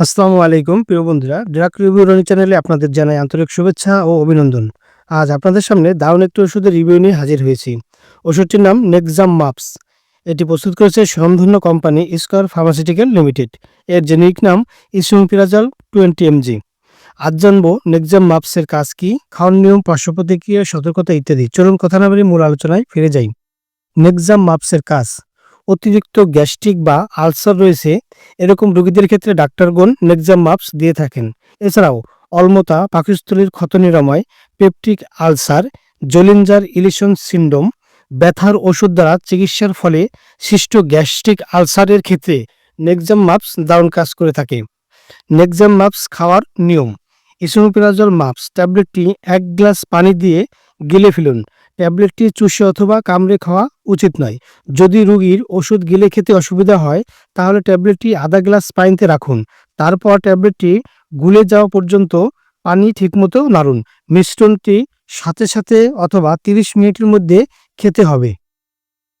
আসসালামু আলাইকুম, প্রিয় বন্ধুরা। ড্রাগ রিভিউ রনি চ্যানেলে আপনাদের জানাই আন্তরিক শুভেচ্ছা ও অভিনন্দন। আজ আপনাদের সামনে দারুণ একটি ওষুধের রিভিউ নিয়ে হাজির হয়েছি। ওষুধটির নাম নেক্সাম মাপস এটি প্রস্তুত করেছে স্বয়ংধন্য কোম্পানি স্কয়ার ফার্মাসিউটিক্যাল লিমিটেড। এর জেনিক নাম ইসুম ইসুমিপিরাজল টোয়েন্টি এমজি। আজ জানব নেক্সাম মাপসের কাজ কি, খাওয়ার নিয়ম পার্শ্ব প্রতিক্রিয়া সতর্কতা ইত্যাদি। চলুন কথা না মূল আলোচনায় ফিরে যাই। নেক্সাম মাপসের কাজ। অতিরিক্ত গ্যাস্ট্রিক বা আলসার রয়েছে, এরকম রোগীদের ক্ষেত্রে ডাক্তারগণ নেক্সাম মাপস দিয়ে থাকেন। এছাড়াও, অলমতা, পাকস্থলীর ক্ষত নিরাময় পেপটিক আলসার জলিঞ্জার ইলিশন সিন্ডোম ব্যথার ওষুধ দ্বারা চিকিৎসার ফলে সৃষ্ট গ্যাস্ট্রিক আলসারের ক্ষেত্রে নেক্সাম মাপস দারুণ কাজ করে থাকে। নেক্সাম মাপস খাওয়ার নিয়ম ইসোমোপিরাজল মাপস ট্যাবলেটটি এক গ্লাস পানি দিয়ে গিলে ফেলুন। ট্যাবলেটটি চুষে অথবা কামড়ে খাওয়া উচিত নয়। যদি রোগীর ওষুধ গিলে খেতে অসুবিধা হয়, তাহলে ট্যাবলেটটি আধা গ্লাস পানিতে রাখুন। তারপর ট্যাবলেটটি গুলে যাওয়া পর্যন্ত পানি ঠিকমতো নাড়ুন। মিশ্রণটি সাথে সাথে অথবা তিরিশ মিনিটের মধ্যে খেতে হবে।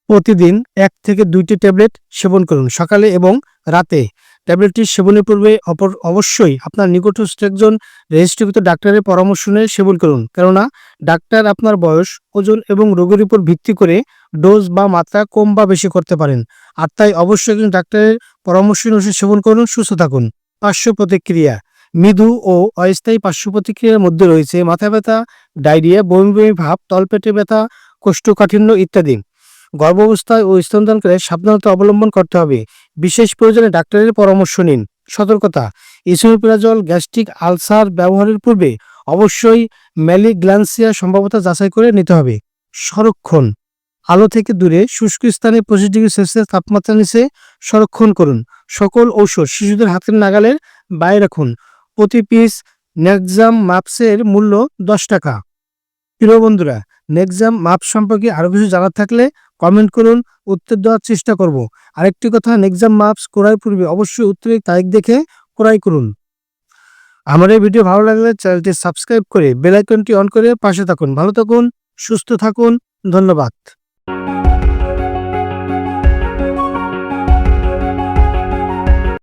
প্রতিদিন এক থেকে দুইটি ট্যাবলেট সেবন করুন সকালে এবং রাতে। ট্যাবলেটটি সেবনের পূর্বে অপর অবশ্যই আপনার নিকটস্থ একজন রেজিস্ট্রিকৃত ডাক্তারের পরামর্শ নিয়ে সেবন করুন। কেননা, ডাক্তার আপনার বয়স, ওজন এবং রোগের উপর ভিত্তি করে ডোজ বা মাত্রা কম বা বেশি করতে পারেন। আর তাই অবশ্যই একজন ডাক্তারের পরামর্শ অনুসারে সেবন করুন, সুস্থ থাকুন। পার্শ্ব প্রতিক্রিয়া, মৃদু ও অস্থায়ী পার্শ্ব প্রতিক্রিয়ার মধ্যে রয়েছে মাথা ব্যথা, ডায়রিয়া, বমি বমি ভাব, তলপেটে ব্যথা, কোষ্ঠকাঠিন্য ইত্যাদি। গর্ভাবস্থায় ও স্তনদানকালে সাবধানতা অবলম্বন করতে হবে। বিশেষ প্রয়োজনে ডাক্তারের পরামর্শ নিন। সতর্কতা ইসোমিপ্রাজল গ্যাস্ট্রিক আলসার ব্যবহারের পূর্বে অবশ্যই ম্যালিগ্লান্সিয়া সম্ভাবতা যাচাই করে নিতে হবে। সংরক্ষণ, আলো থেকে দূরে শুষ্ক স্থানে পঁচিশ ডিগ্রি সেলসিয়াস তাপমাত্রা নিচে সংরক্ষণ করুন। সকল ঔষধ শিশুদের হাতের নাগালের বাইরে রাখুন। প্রতি পিস নেক্সাম মাপসের মূল্য দশ টাকা। প্রিয় বন্ধুরা নেক্সাম মাপ সম্পর্কে আরও কিছু জানার থাকলে কমেন্ট করুন, উত্তর দেওয়ার চেষ্টা করব। আরেকটি কথা নেক্সাম মাপস ক্রয়ের পূর্বে অবশ্যই উত্তরের তারিখ দেখে ক্রয় করুন। আমার এই ভিডিও ভালো লাগলে চ্যানেলটি সাবস্ক্রাইব করে বেলাইকনটি অন করে পাশে থাকুন। ভালো থাকুন, সুস্থ থাকুন, ধন্যবাদ।